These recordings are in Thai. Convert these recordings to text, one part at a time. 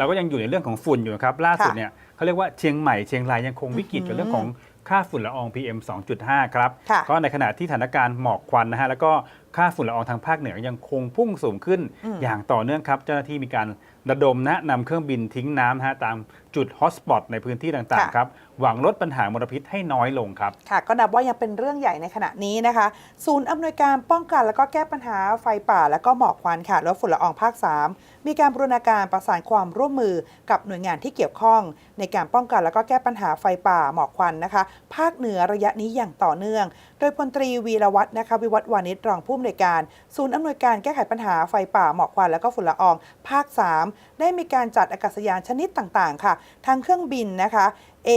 เราก็ยังอยู่ในเรื่องของฝุ่นอยู่นะครับล่าสุดค่ะเนี่ยเขาเรียกว่าเชียงใหม่เชียงรายยังคงวิกฤตกับเรื่องของค่าฝุ่นละออง PM 2.5 ครับ ค่ะ ก็ในขณะที่สถานการณ์หมอกควันนะฮะแล้วก็ค่าฝุ่นละอองทางภาคเหนือยังคงพุ่งสูงขึ้นอืมอย่างต่อเนื่องครับ เจ้าหน้าที่มีการระดมนะนำเครื่องบินทิ้งน้ำนะฮะตามจุดฮอตสปอตในพื้นที่ต่างๆครับ หวังลดปัญหามลพิษให้น้อยลงครับ ค่ะ ก็นับว่ายังเป็นเรื่องใหญ่ในขณะนี้นะคะ ศูนย์อำนวยการป้องกันและก็แก้ปัญหาไฟป่า และก็หมอกควันค่ะลดฝุ่นละอองภาค 3 มีการบรูรณาการประสานความร่วมมือกับหน่วยงานที่เกี่ยวข้อง ในการป้องกันและก็แก้ปัญหาไฟป่าหมอกควันนะคะ ภาคเหนือระยะนี้อย่างต่อเนื่อง โดยพลตรีวีรวัฒน์นะคะวิวัฒน์วานิชรองผู้อำนวยการ ศูนย์อำนวยการแก้ไขปัญหาไฟป่าหมอกควันและก็ฝุ่นละออง ภาค 3 ได้มีการจัดอากาศยานชนิดต่างๆ ค่ะ ทั้งเครื่องบินนะคะ A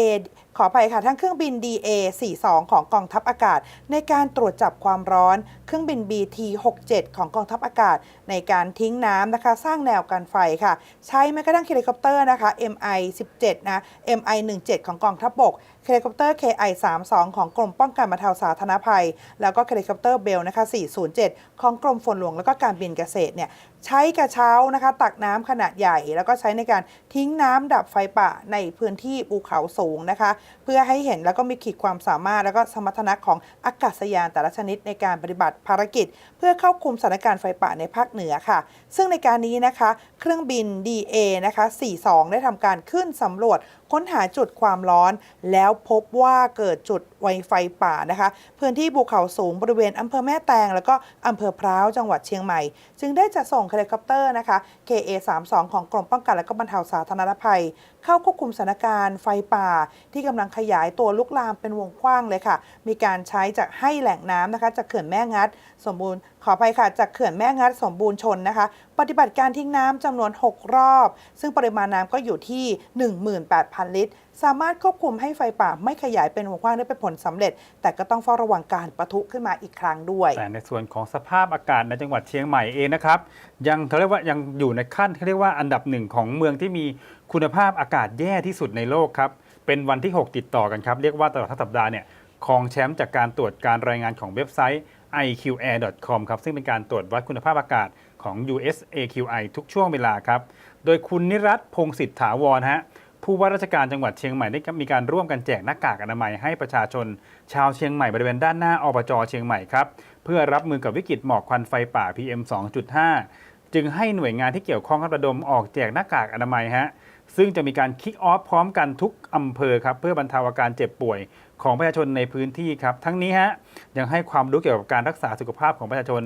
ขออภัยค่ะ ทั้งเครื่องบิน DA 42 ของกองทัพอากาศ ในการตรวจจับความร้อน เครื่องบิน BT 67 ของกองทัพอากาศ ในการทิ้งน้ำนะคะ สร้างแนวกันไฟค่ะ ใช้แม้กระทั่งเฮลิคอปเตอร์นะคะ MI 17 นะ MI 17 ของกองทัพบกเฮลิคอปเตอร์ KI 32 ของกรมป้องกันบรรเทาสาธารณภัย แล้วก็เฮลิคอปเตอร์เบลนะคะ407 ของกรมฝนหลวงแล้วก็การบินเกษตรเนี่ยใช้กระเช้านะคะ ตักน้ำขนาดใหญ่ แล้วก็ใช้ในการทิ้งน้ำดับไฟป่าในพื้นที่ภูเขาสูงนะคะ เพื่อให้เห็นแล้วก็มีขีดความสามารถ แล้วก็สมรรถนะของอากาศยานแต่ละชนิดในการปฏิบัติภารกิจ เพื่อเข้าคุมสถานการณ์ไฟป่าในภาคเหนือค่ะ ซึ่งในการนี้นะคะ เครื่องบิน DA นะคะ42 ได้ทำการขึ้นสำรวจค้นหาจุดความร้อน แล้วพบว่าเกิดจุดไวไฟป่านะคะ พื้นที่ภูเขาสูงบริเวณอำเภอแม่แตง แล้วก็อำเภอพร้าวจังหวัดเชียงใหม่ จึงได้จะส่งเฮลิคอปเตอร์นะคะ KA 32 ของกรมป้องกันและก็บรรเทาสาธารณภัย เข้าควบคุมสถานการณ์ไฟป่าที่กำลังขยายตัวลุกลามเป็นวงกว้างเลยค่ะ มีการใช้จากให้แหล่งน้ำนะคะ จากเขื่อนแม่งัด สมบูรณ์ขออภัยค่ะ จากเขื่อนแม่งัดสมบูรณ์ชนนะคะ ปฏิบัติการทิ้งน้ำจำนวน 6 รอบ ซึ่งปริมาณน้ำก็อยู่ที่ 18,000 ลิตร สามารถควบคุมให้ไฟป่าไม่ขยายเป็นวงกว้างได้เป็นผลสำเร็จ แต่ก็ต้องเฝ้าระวังการปะทุขึ้นมาอีกครั้งด้วย แต่ในส่วนของสภาพอากาศในจังหวัดเชียงใหม่เองนะครับ ยังเขาเรียกว่ายังอยู่ในขั้นเขาเรียกว่าอันดับหนึ่งของเมืองที่มีคุณภาพอากาศแย่ที่สุดในโลกครับ เป็นวันที่ 6 ติดต่อกันครับ เรียกว่าตลอดทั้งสัปดาห์เนี่ยครองแชมป์จากการตรวจการรายงานของเว็บไซต์ iqair.com ครับ ซึ่งเป็นการตรวจวัดคุณภาพอากาศของ USAQI ทุกช่วงเวลาครับ โดยคุณนิรัตพงศิษฐาวรฮะผู้ว่าราชการจังหวัดเชียงใหม่ได้มีการร่วมกันแจกหน้ากากอนามัยให้ประชาชน ชาวเชียงใหม่บริเวณด้านหน้าอบจเชียงใหม่ครับเพื่อรับมือกับวิกฤตหมอกควันไฟป่า PM 2.5 จึงให้หน่วยงานที่เกี่ยวข้องระดมออกแจกหน้ากากอนามัยฮะ ซึ่งจะมีการคิกออฟพร้อมกันทุกอำเภอครับเพื่อบรรเทาอาการเจ็บป่วยของประชาชนในพื้นที่ครับทั้งนี้ฮะยังให้ความรู้เกี่ยวกับการรักษาสุขภาพของประชาชน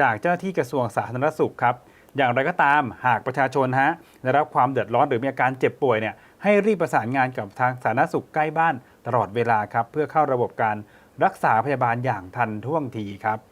จากเจ้าหน้าที่กระทรวงสาธารณสุขครับอย่างไรก็ตามหากประชาชนฮะได้รับความเดือดร้อนหรือมีอาการเจ็บป่วยเนี่ยให้รีบประสานงานกับทางสาธารณสุขใกล้บ้านตลอดเวลาครับเพื่อเข้าระบบการรักษาพยาบาลอย่างทันท่วงทีครับ